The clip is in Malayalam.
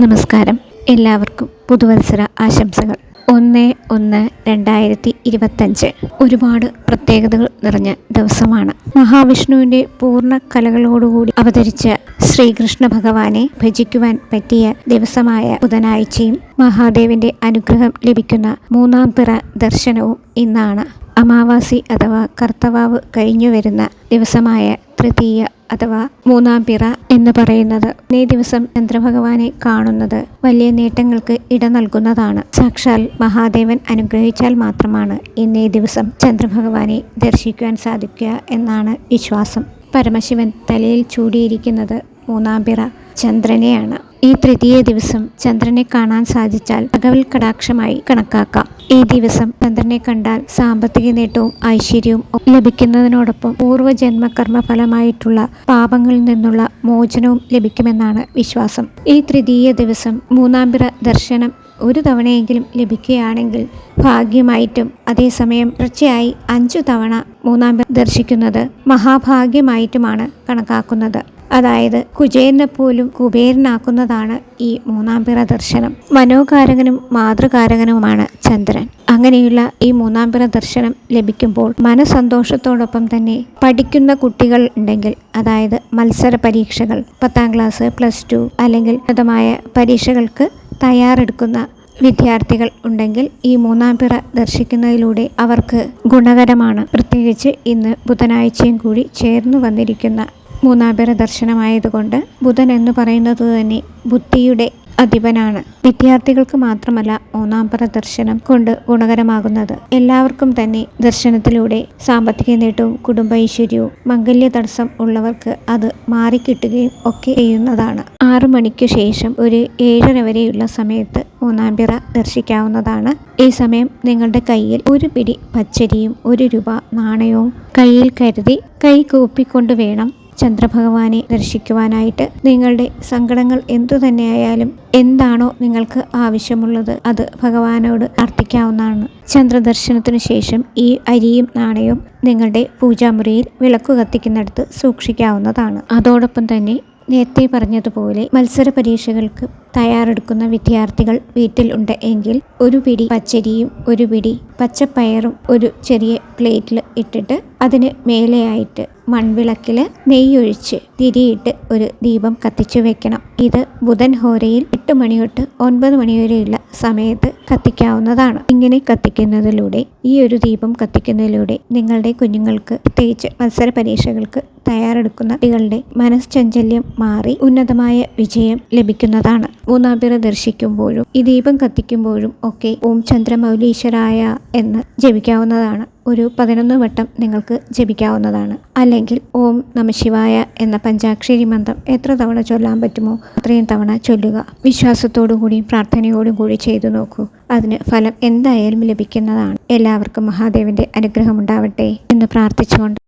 നമസ്കാരം. എല്ലാവർക്കും പുതുവത്സര ആശംസകൾ. ഒന്ന് ഒന്ന് രണ്ടായിരത്തി ഇരുപത്തഞ്ച്. ഒരുപാട് പ്രത്യേകതകൾ നിറഞ്ഞ ദിവസമാണ്. മഹാവിഷ്ണുവിന്റെ പൂർണ കലകളോടുകൂടി അവതരിച്ച ശ്രീകൃഷ്ണ ഭഗവാനെ ഭജിക്കുവാൻ പറ്റിയ ദിവസമായ ബുധനാഴ്ചയും മഹാദേവിന്റെ അനുഗ്രഹം ലഭിക്കുന്ന മൂന്നാം പിറ ദർശനവും ഇന്നാണ്. അമാവാസി അഥവാ കർത്തവാവ് കഴിഞ്ഞു വരുന്ന ദിവസമായ തൃതീയ അഥവാ മൂന്നാം പിറ എന്ന് പറയുന്നത് ഇന്നേ ദിവസം ചന്ദ്രഭഗവാനെ കാണുന്നത് വലിയ നേട്ടങ്ങൾക്ക് ഇട നൽകുന്നതാണ്. സാക്ഷാൽ മഹാദേവൻ അനുഗ്രഹിച്ചാൽ മാത്രമാണ് ഇന്നേ ദിവസം ചന്ദ്രഭഗവാനെ ദർശിക്കുവാൻ സാധിക്കുക എന്നാണ് വിശ്വാസം. പരമശിവൻ തലയിൽ ചൂടിയിരിക്കുന്നത് മൂന്നാം പിറ ചന്ദ്രനെയാണ്. ഈ തൃതീയ ദിവസം ചന്ദ്രനെ കാണാൻ സാധിച്ചാൽ ഭഗവൽ കടാക്ഷമായി കണക്കാക്കാം. ഈ ദിവസം ചന്ദ്രനെ കണ്ടാൽ സാമ്പത്തിക നേട്ടവും ഐശ്വര്യവും ലഭിക്കുന്നതിനോടൊപ്പം പൂർവജന്മ കർമ്മ ഫലമായിട്ടുള്ള പാപങ്ങളിൽ നിന്നുള്ള മോചനവും ലഭിക്കുമെന്നാണ് വിശ്വാസം. ഈ തൃതീയ ദിവസം മൂന്നാംപിറ ദർശനം ഒരു തവണയെങ്കിലും ലഭിക്കുകയാണെങ്കിൽ ഭാഗ്യമായിട്ടും അതേസമയം തുടർച്ചയായി അഞ്ചു തവണ മൂന്നാം ദർശിക്കുന്നത് മഹാഭാഗ്യമായിട്ടുമാണ് കണക്കാക്കുന്നത്. അതായത് കുചേരനെ പോലും കുബേരനാക്കുന്നതാണ് ഈ മൂന്നാം പിറ ദർശനം. മനോകാരകനും മാതൃകാരകനുമാണ് ചന്ദ്രൻ. അങ്ങനെയുള്ള ഈ മൂന്നാം പിറ ദർശനം ലഭിക്കുമ്പോൾ മനസന്തോഷത്തോടൊപ്പം തന്നെ പഠിക്കുന്ന കുട്ടികൾ ഉണ്ടെങ്കിൽ അതായത് മത്സര പരീക്ഷകൾ പത്താം ക്ലാസ് പ്ലസ് ടു അല്ലെങ്കിൽ ഉന്നതമായ പരീക്ഷകൾക്ക് തയ്യാറെടുക്കുന്ന വിദ്യാർത്ഥികൾ ഉണ്ടെങ്കിൽ ഈ മൂന്നാം പിറ ദർശിക്കുന്നതിലൂടെ അവർക്ക് ഗുണകരമാണ്. പ്രത്യേകിച്ച് ഇന്ന് ബുധനാഴ്ചയും കൂടി ചേർന്നു വന്നിരിക്കുന്ന മൂന്നാംപിറ ദർശനമായതുകൊണ്ട് ബുധൻ എന്ന് പറയുന്നത് തന്നെ ബുദ്ധിയുടെ അധിപനാണ്. വിദ്യാർത്ഥികൾക്ക് മാത്രമല്ല ഒന്നാംപറ ദർശനം കൊണ്ട് ഗുണകരമാകുന്നത്. എല്ലാവർക്കും തന്നെ ദർശനത്തിലൂടെ സാമ്പത്തിക നേട്ടവും കുടുംബ ഐശ്വര്യവും മംഗല്യ തടസ്സം ഉള്ളവർക്ക് അത് മാറിക്കിട്ടുകയും ഒക്കെ ചെയ്യുന്നതാണ്. ആറു മണിക്ക് ശേഷം ഒരു ഏഴര വരെയുള്ള സമയത്ത് മൂന്നാംപിറ ദർശിക്കാവുന്നതാണ്. ഈ സമയം നിങ്ങളുടെ കയ്യിൽ ഒരു പിടി പച്ചരിയും ഒരു രൂപ നാണയവും കയ്യിൽ കരുതി കൈ കൂപ്പിക്കൊണ്ട് വേണം ചന്ദ്രഭഗവാനെ ദർശിക്കുവാനായിട്ട് നിങ്ങളുടെ സങ്കടങ്ങൾ എന്തു തന്നെയായാലും എന്താണോ നിങ്ങൾക്ക് ആവശ്യമുള്ളത് അത് ഭഗവാനോട് അർപ്പിക്കാവുന്നതാണ്. ചന്ദ്രദർശനത്തിനു ശേഷം ഈ അരിയും നാണയവും നിങ്ങളുടെ പൂജാമുറിയിൽ വിളക്ക് കത്തിക്കുന്നിടത്ത് സൂക്ഷിക്കാവുന്നതാണ്. അതോടൊപ്പം തന്നെ നേരത്തെ പറഞ്ഞതുപോലെ മത്സര പരീക്ഷകൾക്ക് തയ്യാറെടുക്കുന്ന വിദ്യാർത്ഥികൾ വീട്ടിൽ ഉണ്ട് എങ്കിൽ ഒരു പിടി പച്ചരിയും ഒരു പിടി പച്ചപ്പയറും ഒരു ചെറിയ പ്ലേറ്റിൽ ഇട്ടിട്ട് അതിന് മേലെയായിട്ട് മൺവിളക്കിൽ നെയ്യൊഴിച്ച് തിരിയിട്ട് ഒരു ദീപം കത്തിച്ചു വെക്കണം. ഇത് ബുധൻ ഹോരയിൽ എട്ട് മണി തൊട്ട് ഒൻപത് മണി വരെയുള്ള സമയത്ത് കത്തിക്കാവുന്നതാണ്. ഇങ്ങനെ കത്തിക്കുന്നതിലൂടെ ഈ ഒരു ദീപം കത്തിക്കുന്നതിലൂടെ നിങ്ങളുടെ കുഞ്ഞുങ്ങൾക്ക് പ്രത്യേകിച്ച് മത്സര പരീക്ഷകൾക്ക് തയ്യാറെടുക്കുന്ന കുട്ടികളുടെ മനസ്ചഞ്ചല്യം മാറി ഉന്നതമായ വിജയം ലഭിക്കുന്നതാണ്. മൂന്നാംപിറ ദർശിക്കുമ്പോഴും ഈ ദീപം കത്തിക്കുമ്പോഴും ഒക്കെ ഓം ചന്ദ്രമൗലീശ്വരായ എന്ന് ജപിക്കാവുന്നതാണ്. ഒരു പതിനൊന്ന് വട്ടം നിങ്ങൾക്ക് ജപിക്കാവുന്നതാണ്. അല്ലെങ്കിൽ ഓം നമശിവായ എന്ന പഞ്ചാക്ഷരി മന്ത്രം എത്ര തവണ ചൊല്ലാൻ പറ്റുമോ അത്രയും തവണ ചൊല്ലുക. വിശ്വാസത്തോടു കൂടിയും പ്രാർത്ഥനയോടും കൂടി ചെയ്തു നോക്കൂ. അതിന് ഫലം എന്തായാലും ലഭിക്കുന്നതാണ്. എല്ലാവർക്കും മഹാദേവന്റെ അനുഗ്രഹം ഉണ്ടാവട്ടെ എന്ന് പ്രാർത്ഥിച്ചുകൊണ്ട്